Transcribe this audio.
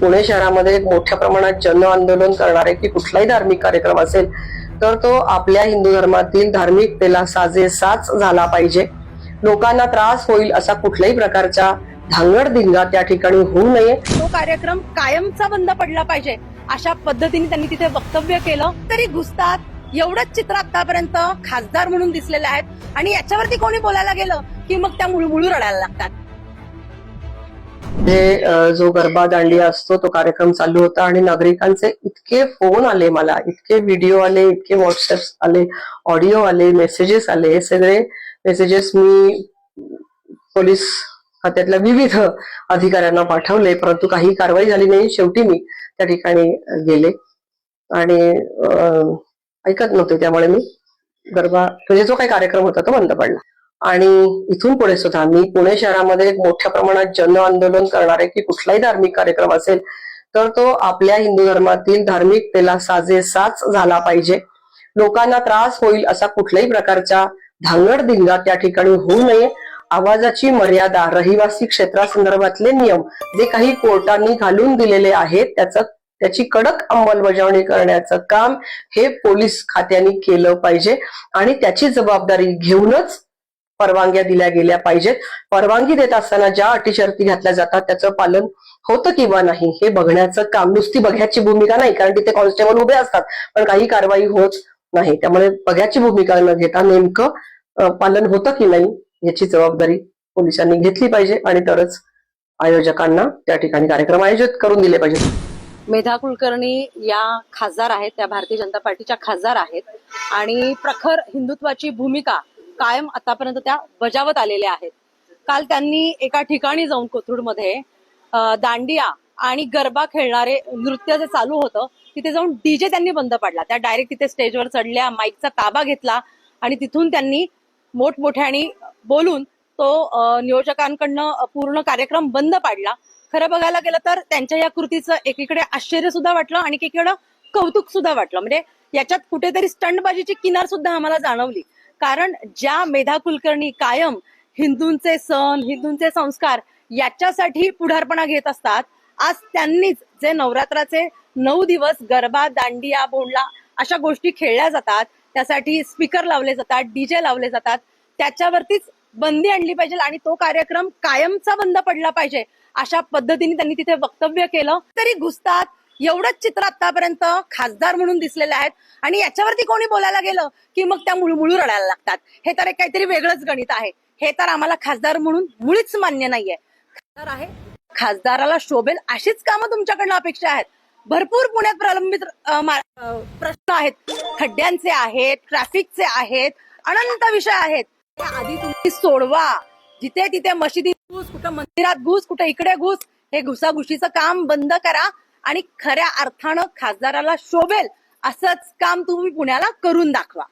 पुणे शहरामध्ये एक मोठ्या प्रमाणात जन आंदोलन करणार आहे की कुठलाही धार्मिक कार्यक्रम असेल तर तो आपल्या हिंदू धर्मातील धार्मिकतेला साजेसाच झाला पाहिजे. लोकांना त्रास होईल असा कुठल्याही प्रकारचा धांगडधिंगा त्या ठिकाणी होऊ नये. तो कार्यक्रम कायमचा बंद पडला पाहिजे अशा पद्धतीने त्यांनी तिथे वक्तव्य केलं. तरी घुसतात एवढंच चित्र आतापर्यंत खासदार म्हणून दिसलेले आहेत. आणि याच्यावरती कोणी बोलायला गेलं की मग त्या मुळमुळू रडायला लागतात. जे जो गरबा दांडिया असतो तो कार्यक्रम चालू होता आणि नागरिकांचे इतके फोन आले मला इतके व्हिडिओ आले इतके व्हॉट्सअप आले ऑडिओ आले मेसेजेस आले हे सगळे मेसेजेस मी पोलीस खात्यातल्या विविध अधिकाऱ्यांना पाठवले परंतु काही कारवाई झाली नाही. शेवटी मी त्या ठिकाणी गेले आणि ऐकत नव्हते. त्यामुळे मी गरबा म्हणजे जो काही कार्यक्रम होता तो बंद पडला. आणि इथून पुढे सुद्धा मी पुणे शहरामध्ये मोठ्या प्रमाणात जन आंदोलन करणार आहे की कुठलाही धार्मिक कार्यक्रम असेल तर तो आपल्या हिंदू धर्मातील धार्मिकतेला साजेसाच झाला पाहिजे. लोकांना त्रास होईल असा कुठल्याही प्रकारचा धांगडधिंगा त्या ठिकाणी होऊ नये. आवाजाची मर्यादा रहिवासी क्षेत्रासंदर्भातले नियम जे काही कोर्टांनी घालून दिलेले आहेत त्याचं त्याची कडक अंमलबजावणी करण्याचं काम हे पोलीस खात्याने केलं पाहिजे. आणि त्याची जबाबदारी घेऊनच परवानग्या दिल्या गेल्या पाहिजेत. परवानगी देत असताना ज्या अटी शर्ती घातल्या जातात त्याचं पालन होतं किंवा नाही हे बघण्याचं काम नुसती बघ्याची भूमिका नाही कारण तिथे कॉन्स्टेबल उभे असतात पण काही कारवाई होत नाही. त्यामुळे बघ्याची भूमिका न घेता नेमकं पालन होतं की नाही याची जबाबदारी पोलिसांनी घेतली पाहिजे आणि तरच आयोजकांना त्या ठिकाणी कार्यक्रम आयोजित करून दिले पाहिजेत. मेधा कुलकर्णी या खासदार आहेत त्या भारतीय जनता पार्टीच्या खासदार आहेत आणि प्रखर हिंदुत्वाची भूमिका कायम आतापर्यंत त्या बजावत आलेल्या आहेत. काल त्यांनी एका ठिकाणी जाऊन कोथरूडमध्ये दांडिया आणि गरबा खेळणारे नृत्य जे चालू होतं तिथे जाऊन डीजे त्यांनी बंद पाडला. त्या डायरेक्ट तिथे स्टेजवर चढल्या माईकचा ताबा घेतला आणि तिथून त्यांनी मोठमोठ्याने बोलून तो नियोजकांकडनं पूर्ण कार्यक्रम बंद पाडला. खरं बघायला गेलं तर त्यांच्या या कृतीचं एकीकडे आश्चर्य सुद्धा वाटलं आणि एकीकडे कौतुक सुद्धा वाटलं. म्हणजे याच्यात कुठेतरी स्टंटबाजीची किनार सुद्धा आम्हाला जाणवली. कारण ज्या मेधा कुलकर्णी कायम हिंदूंचे सण हिंदूंचे संस्कार याच्यासाठी पुढारपणा घेत असतात आज त्यांनीच जे नवरात्राचे नऊ दिवस गरबा दांडिया बोंडला अशा गोष्टी खेळल्या जातात त्यासाठी स्पीकर लावले जातात डीजे लावले जातात त्याच्यावरतीच बंदी आणली पाहिजे आणि तो कार्यक्रम कायमचा बंद पडला पाहिजे अशा पद्धतीने त्यांनी तिथे वक्तव्य केलं. तरी घुसतात एवढंच चित्र आतापर्यंत खासदार म्हणून दिसलेले आहेत. आणि याच्यावरती कोणी बोलायला गेलं की मग त्या मुळमुळू रडायला लागतात. हे तर एक काहीतरी वेगळंच गणित आहे. हे तर आम्हाला खासदार म्हणून मुळीच मान्य नाहीये. खासदार आहे. खासदाराला शोभेल अशीच कामं तुमच्याकडनं अपेक्षा आहेत. भरपूर पुण्यात प्रलंबित प्रश्न आहेत. खड्ड्यांचे आहेत ट्रॅफिकचे आहेत अनंत विषय आहेत. आधी तुम्ही सोडवा. जिथे तिथे मशिदीत घुस कुठं मंदिरात घुस कुठे इकडे घुस हे घुसाघुशीचं काम बंद करा. आणि खऱ्या अर्थानं खासदाराला शोभेल असंच काम तुम्ही पुण्याला करून दाखवा.